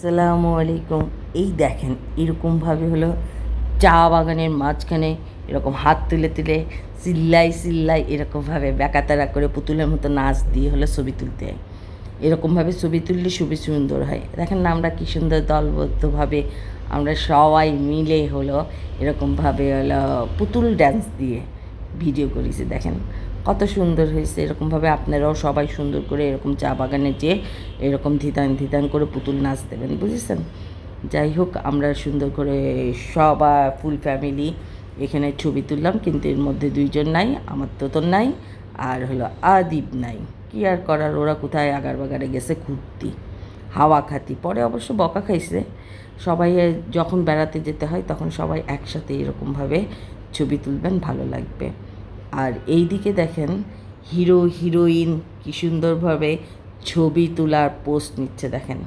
আসসালামু আলাইকুম। এই দেখেন এরকমভাবে হলো চা বাগানের মাঝখানে এরকম হাত তুলে তুলে চিল্লাই চিল্লাই এরকমভাবে ব্যাকাতারা করে পুতুলের মতো নাচ দিয়ে হলো ছবি তুলতে হয়। এরকমভাবে ছবি তুললে খুবই সুন্দর হয়। দেখেন না, আমরা কী সুন্দর দলবদ্ধভাবে আমরা সবাই মিলে হলো এরকমভাবে হলো পুতুল ড্যান্স দিয়ে ভিডিও করেছি, দেখেন। কত সুন্দর হয়েছে, এরকমভাবে আপনারাও সবাই সুন্দর করে এরকম চা বাগানে যেয়ে এরকম ধিতান ধিতান করে পুতুল নাচ দেবেন, বুঝেছেন? যাই হোক, আমরা সুন্দর করে সবাই ফুল ফ্যামিলি এখানে ছবি তুললাম, কিন্তু এর মধ্যে দুইজন নাই, আমার তোতন নাই, আর হলো আদিব নাই। কি আর করার, ওরা কোথায় আগার বাগারে গেছে ঘুরতি। হাওয়া খাতি, পরে অবশ্য বকা খাইছে। সবাই যখন বেড়াতে যেতে হয়, তখন সবাই একসাথে এরকমভাবে ছবি তুলবেন, ভালো লাগবে। আর এই দিকে দেখেন হিরো, হিরোইন কি সুন্দরভাবে ছবি তোলার পোস্ট নিচ্ছে, দেখেন।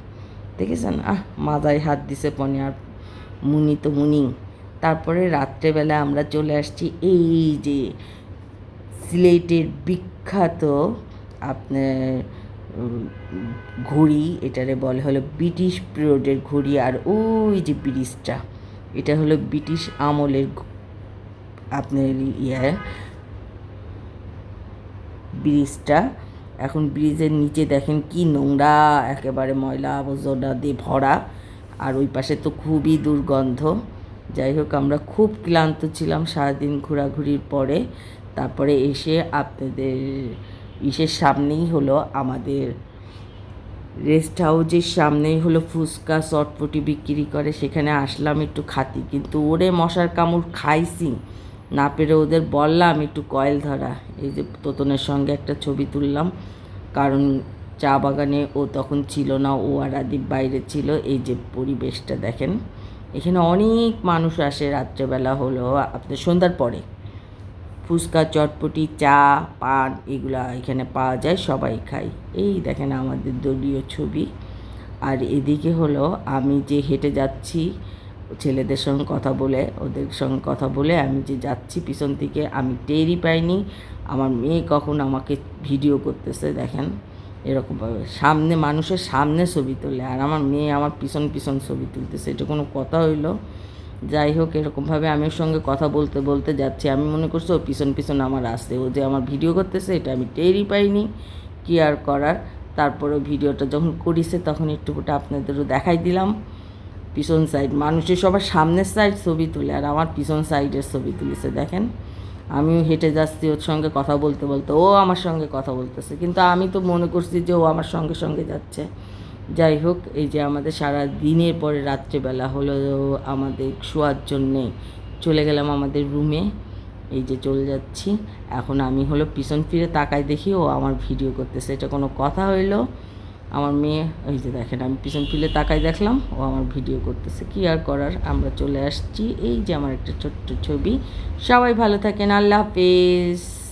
দেখেছেন? আহ মাথায় হাত দিছে পনি আর মুনি তো মুনি। তারপরে রাত্রেবেলা আমরা চলে আসছি এই যে সিলেটের বিখ্যাত আপনার ঘড়ি, এটারে বলে হলো ব্রিটিশ পিরিয়ডের ঘড়ি, আর ওই যে ব্রিটিশটা এটা হলো ব্রিটিশ আমলের আপনার ইয়ে ব্রিজটা। এখন ব্রিজের নিচে দেখেন কি নোংরা, একেবারে ময়লা আবর্জনা দিয়ে ভরা। আর ওই পাশে তো খুবই দুর্গন্ধ। যাই হোক, আমরা খুব ক্লান্ত ছিলাম সারাদিন ঘোরাঘুরির পরে। তারপরে এসে আপনাদের, ইসের সামনেই হলো আমাদের রেস্ট হাউসের সামনেই হলো ফুচকা চটপটি বিক্রি করে। সেখানে আসলাম একটু খাতি, কিন্তু ওরে মশার কামড় খাইছি। না পেরে ওদের বললাম একটু কয়েল ধরা। এই যে তোতনের সঙ্গে একটা ছবি তুললাম। কারণ চা বাগানে ও তখন ছিল না, ও আর আদিব বাইরে ছিল। এই যে পরিবেশটা দেখেন। এখানে অনেক মানুষ আসে রাত্রেবেলা হলো আপনার সন্ধ্যার পরে। ফুচকা, চটপটি, চা, পান এগুলা এখানে পাওয়া যায়, সবাই খায়। এই দেখেন আমাদের দলীয় ছবি। আর এদিকে হলো আমি যে হেঁটে যাচ্ছি ছেলেদের সঙ্গে কথা বলে, ওদের সঙ্গে কথা বলে আমি যে যাচ্ছি পিছন থেকে, আমি টেরই পাইনি। আমার মেয়ে কখন আমাকে ভিডিও করতেছে দেখেন, এরকমভাবে। সামনে মানুষের সামনে ছবি তোলে, আর আমার মেয়ে আমার পিছন পিছন ছবি তুলতেছে, এটা কোনো কথা হইল। যাই হোক, এরকমভাবে আমি ওর সঙ্গে কথা বলতে বলতে যাচ্ছি। আমি মনে করছি ও পিছন পিছন আমার আসছে ও যে আমার ভিডিও করতেছে, এটা আমি টেরই পাইনি। কি আর করার? তারপরে ভিডিওটা যখন করিছে, তখন একটু ওটা আপনাদেরও দেখাই দিলাম। পিছন সাইড মানুষের সবার সামনের সাইড ছবি তুলে আর আমার পিছন সাইডের ছবি তুলেছে, দেখেন। আমিও হেঁটে যাচ্ছি ওর সঙ্গে কথা বলতে বলতে, ও আমার সঙ্গে কথা বলতেছে। কিন্তু আমি তো মনে করছি যে ও আমার সঙ্গে সঙ্গে যাচ্ছে। যাই হোক, এই যে আমাদের সারা দিনের পরে রাত্রেবেলা হলো আমাদের শোয়ার জন্যে চলে গেলাম আমাদের রুমে এই যে চলে যাচ্ছি। এখন আমি হলো পিছন ফিরে তাকায় দেখি ও আমার ভিডিও করতেছে। এটা কোনো কথা হইল? আমার মেয়ে ওই যে দেখেন, আমি পিছন ফিলে তাকাই দেখলাম, ও আমার ভিডিও করতেছে, কি আর করার? আমরা চলে আসছি, এই যে আমার একটা ছোট্ট ছবি। সবাই ভালো থাকেন, আল্লাহ হাফেজ।